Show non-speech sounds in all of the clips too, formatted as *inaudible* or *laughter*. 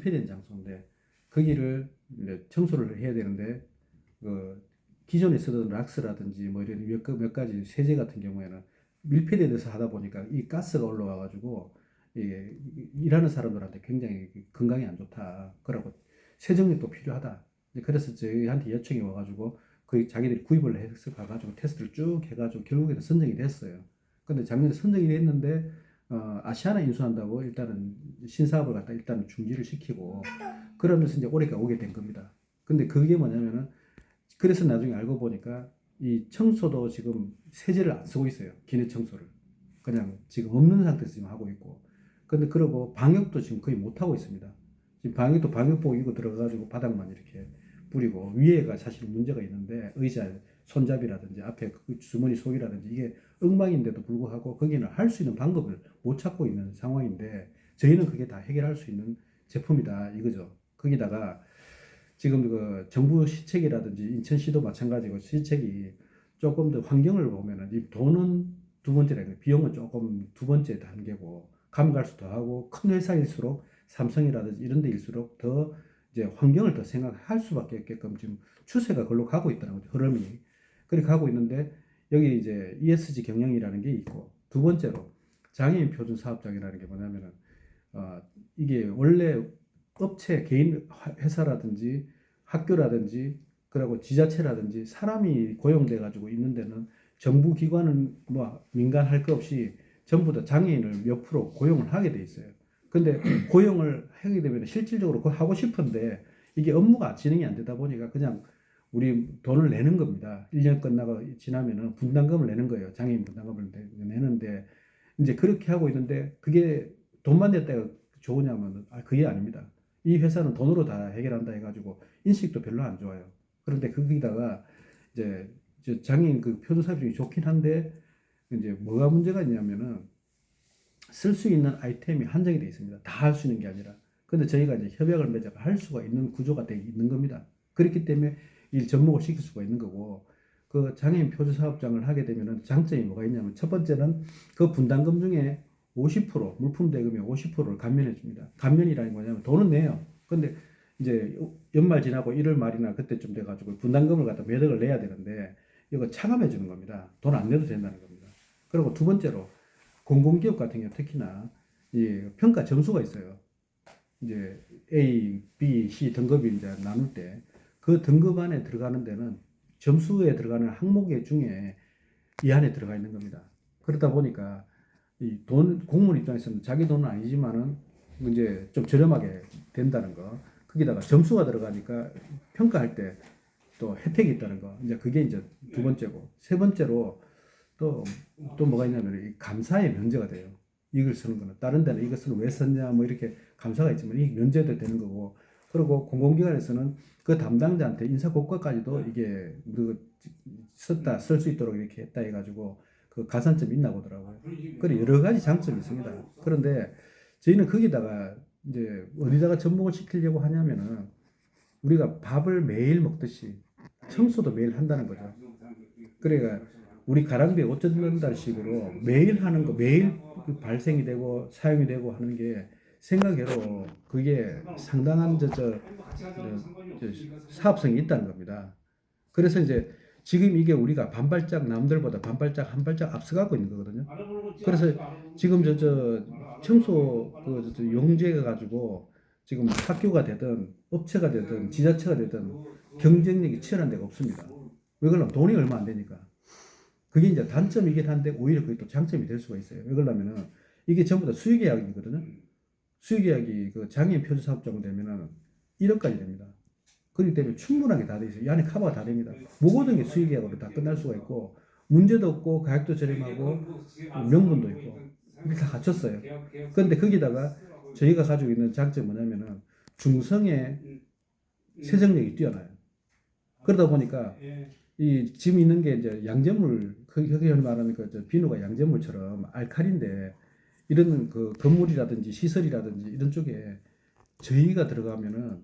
밀폐된 장소인데 거기를 이제 청소를 해야 되는데 그 기존에 쓰던 락스라든지 뭐 이런 몇, 가- 몇 가지 세제 같은 경우에는 밀폐돼서 하다 보니까 이 가스가 올라와 가지고 이게 일하는 사람들한테 굉장히 건강에 안 좋다. 그러고 세정력도 필요하다. 그래서 저희한테 요청이 와가지고 그 자기들이 구입을 해서 가가지고 테스트를 쭉 해가지고 결국에는 선정이 됐어요. 근데 작년에 선정이 됐는데 어, 아시아나 인수한다고 일단은 신사업을 갖다 일단은 중지를 시키고 그러면서 이제 올해가 오게 된 겁니다. 근데 그게 뭐냐면은 그래서 나중에 알고 보니까 이 청소도 지금 세제를 안 쓰고 있어요. 기내 청소를. 그냥 지금 없는 상태에서 지금 하고 있고. 근데 그러고 방역도 지금 거의 못 하고 있습니다. 지금 방역도 방역복 입고 들어가가지고 바닥만 이렇게 뿌리고 위에가 사실 문제가 있는데 의자 손잡이라든지 앞에 그 주머니 속이라든지 이게 엉망인데도 불구하고 거기는 할 수 있는 방법을 못 찾고 있는 상황인데 저희는 그게 다 해결할 수 있는 제품이다 이거죠. 거기다가 지금 그 정부 시책이라든지 인천시도 마찬가지고 시책이 조금 더 환경을 보면은 이 돈은 두 번째라 비용은 조금 두 번째 단계고 더 하고 큰 회사일수록 삼성이라든지 이런 데일수록 더 이제 환경을 더 생각할 수밖에 없게끔 지금 추세가 걸로 가고 거죠. 흐름이. 그렇게 가고 있는데 여기 이제 ESG 경영이라는 게 있고 두 번째로 장애인 표준 사업장이라는 게 뭐냐면은 어 이게 원래 업체 개인 화- 회사라든지 학교라든지 그리고 지자체라든지 사람이 고용돼 가지고 있는 데는 정부 기관은 뭐 민간 할 것 없이 전부 다 장애인을 몇 프로 고용을 하게 돼 있어요. 근데 *clears throat* 고용을 하게 되면 실질적으로 그거 하고 싶은데 이게 업무가 진행이 안 되다 보니까 그냥 우리 돈을 내는 겁니다. 1년 끝나고 지나면은 분담금을 내는 거예요. 장애인 분담금을 내- 내는데 이제 그렇게 하고 있는데 그게 돈만 냈다가 좋으냐면 아 그게 아닙니다. 이 회사는 돈으로 다 해결한다 해가지고 인식도 별로 안 좋아요. 그런데 거기다가 이제 저 장애인 그 표준 사업중이 좋긴 한데 이제 뭐가 문제가 있냐면은 쓸 수 있는 아이템이 한정이 되어 있습니다. 다 할 수 있는 게 아니라. 근데 저희가 이제 협약을 맺어 할 수가 있는 구조가 되어 있는 겁니다. 그렇기 때문에 이 접목을 시킬 수가 있는 거고 그 장애인 표준 사업장을 하게 되면은 장점이 뭐가 있냐면 첫 번째는 그 분담금 중에 50% 물품 대금의 50%를 감면해 줍니다. 감면이라는 거냐면 돈은 내요. 근데 이제 연말 지나고 1월 말이나 그때쯤 돼 가지고 분담금을 갖다 매덕을 내야 되는데 이거 차감해 주는 겁니다. 돈 안 내도 된다는 겁니다. 그리고 두 번째로 공공기업 같은 경우 특히나 이 평가 점수가 있어요. 이제 A, B, C 등급이 이제 나눌 때 그 등급 안에 들어가는 데는 점수에 들어가는 항목 중에 이 안에 들어가 있는 겁니다. 그러다 보니까 이 돈 공무원 입장에서는 자기 돈은 아니지만은 이제 좀 저렴하게 된다는 거. 거기다가 점수가 들어가니까 평가할 때 또 혜택이 있다는 거. 이제 그게 이제 두 번째고 세 번째로 또 또 뭐가 있냐면 이 감사의 면제가 돼요. 이걸 쓰는 거는 다른 데는 이것을 왜 썼냐 뭐 이렇게 감사가 있지만 이 면제도 되는 거고 그리고 공공기관에서는 그 담당자한테 인사 고과까지도 이게 그 썼다 쓸 수 있도록 이렇게 했다 해가지고 그 가산점이 있나 보더라고요. 그래 여러 가지 장점이 있습니다. 그런데 저희는 거기다가 이제 어디다가 접목을 시키려고 하냐면은 우리가 밥을 매일 먹듯이 청소도 매일 한다는 거죠. 그러니까 우리 가랑비에 옷 젖는다는 식으로 매일 하는 거 매일 그 발생이 되고 사용이 되고 하는 게 생각외로 그게 상당한 저, 저, 저 사업성이 있다는 겁니다. 그래서 이제 지금 이게 우리가 반발짝 남들보다 반발짝 한 발짝 앞서가고 있는 거거든요. 그래서 지금 저, 저 청소 그 저, 저 용지해 가지고 지금 학교가 되든 업체가 되든 지자체가 되든 경쟁력이 치열한 데가 없습니다. 왜 그러냐면 돈이 얼마 안 되니까. 그게 이제 단점이긴 한데 오히려 그게 또 장점이 될 수가 있어요. 왜 그러냐면은 이게 전부 다 수의계약이거든요. 수의계약이 그 장애인 표준 사업자가 되면은 1억까지 됩니다. 그렇기 때문에 충분하게 다 돼 있어요. 이 안에 커버가 다 됩니다. 모든 게 수의계약으로 다 끝날 수가 있고 문제도 없고 가격도 저렴하고 명분도 있고 이게 다 갖췄어요. 그런데 거기다가 저희가 가지고 있는 장점이 뭐냐면은 중성의 세정력이 뛰어나요. 그러다 보니까 이 지금 있는 게 이제 거기 말하는 그 비누가 양재물처럼 알칼인데 이런 그 건물이라든지 시설이라든지 이런 쪽에 저희가 들어가면은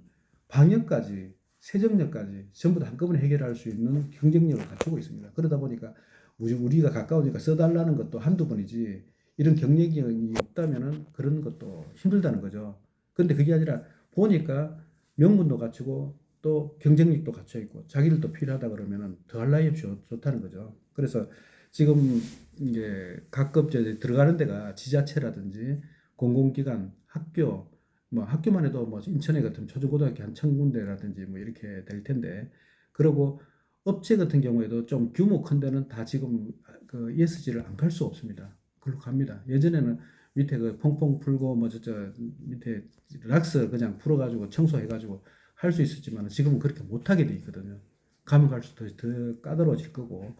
방역까지 세정력까지 전부 다 한꺼번에 해결할 수 있는 경쟁력을 갖추고 있습니다. 그러다 보니까 우리- 우리가 가까우니까 써달라는 것도 한두 번이지 이런 경쟁력이 없다면은 그런 것도 힘들다는 거죠. 그런데 그게 아니라 보니까 명분도 갖추고 또 경쟁력도 갖춰 있고 자기들도 필요하다 그러면은 더할 나위 없이 좋- 좋다는 거죠. 그래서 지금 이게 각급 이제 들어가는 데가 지자체라든지 공공기관, 학교 뭐 학교만 해도 뭐 인천에 같은 초중고등학교 한 천 군데라든지 뭐 이렇게 될 텐데 그리고 업체 같은 경우에도 좀 규모 큰 데는 다 지금 그 ESG를 안 갈 수 없습니다. 그걸로 갑니다. 예전에는 밑에 그 퐁퐁 풀고 뭐 저 저 밑에 락스 그냥 풀어가지고 청소해가지고 할 수 있었지만 지금은 그렇게 못하게 돼 있거든요. 가면 갈수록 더, 더 까다로워질 거고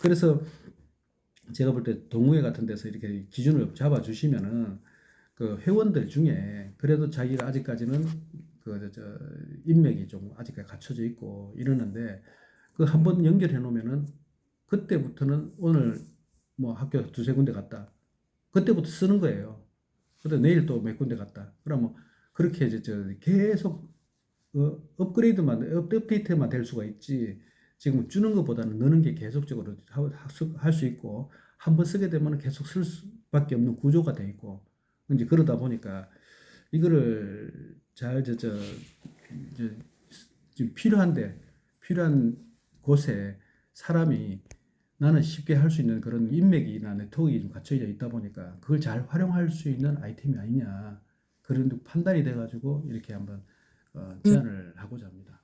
그래서 제가 볼 때 동호회 같은 데서 이렇게 기준을 잡아 주시면은 그 회원들 중에 그래도 자기가 아직까지는 그 저 인맥이 좀 아직까지 갖춰져 있고 이러는데 그 한 번 연결해 놓으면은 그때부터는 오늘 뭐 학교 두세 군데 갔다 그때부터 쓰는 거예요. 근데 내일 또 몇 군데 갔다. 그러면 그렇게 이제 저 계속 어, 업그레이드만 업데이트만 될 수가 있지. 지금 주는 것보다는 넣는 게 계속적으로 할 수 있고 한 번 쓰게 되면 계속 쓸 수밖에 없는 구조가 돼 있고 이제 그러다 보니까 이거를 잘 저저 이제 지금 필요한데 필요한 곳에 사람이 나는 쉽게 할 수 있는 그런 인맥이나 네트워크가 좀 갖춰져 있다 보니까 그걸 잘 활용할 수 있는 아이템이 아니냐 그런 판단이 돼가지고 이렇게 한번 어, 제안을 하고자 합니다.